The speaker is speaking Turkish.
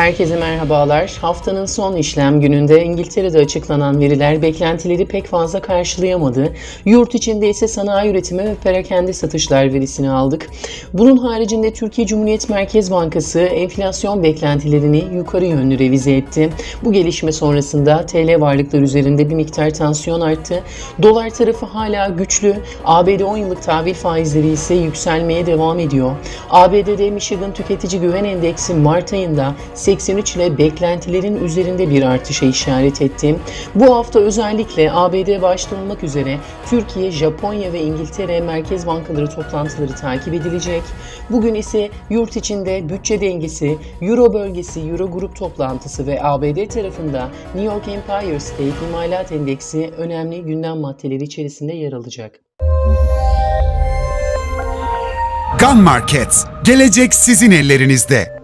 Herkese merhabalar. Haftanın son işlem gününde İngiltere'de açıklanan veriler beklentileri pek fazla karşılayamadı. Yurt içinde ise sanayi üretimi ve perakende satışlar verisini aldık. Bunun haricinde Türkiye Cumhuriyet Merkez Bankası enflasyon beklentilerini yukarı yönlü revize etti. Bu gelişme sonrasında TL varlıklar üzerinde bir miktar tansiyon arttı. Dolar tarafı hala güçlü. ABD 10 yıllık tahvil faizleri ise yükselmeye devam ediyor. ABD'de Michigan Tüketici Güven Endeksi Mart ayında 83 ile beklentilerin üzerinde bir artışa işaret etti. Bu hafta özellikle ABD başta olmak üzere Türkiye, Japonya ve İngiltere merkez bankaları toplantıları takip edilecek. Bugün ise yurt içinde bütçe dengesi, Euro bölgesi, Euro grup toplantısı ve ABD tarafında New York Empire State İmalat Endeksi önemli gündem maddeleri içerisinde yer alacak. Gun Market. Gelecek sizin ellerinizde.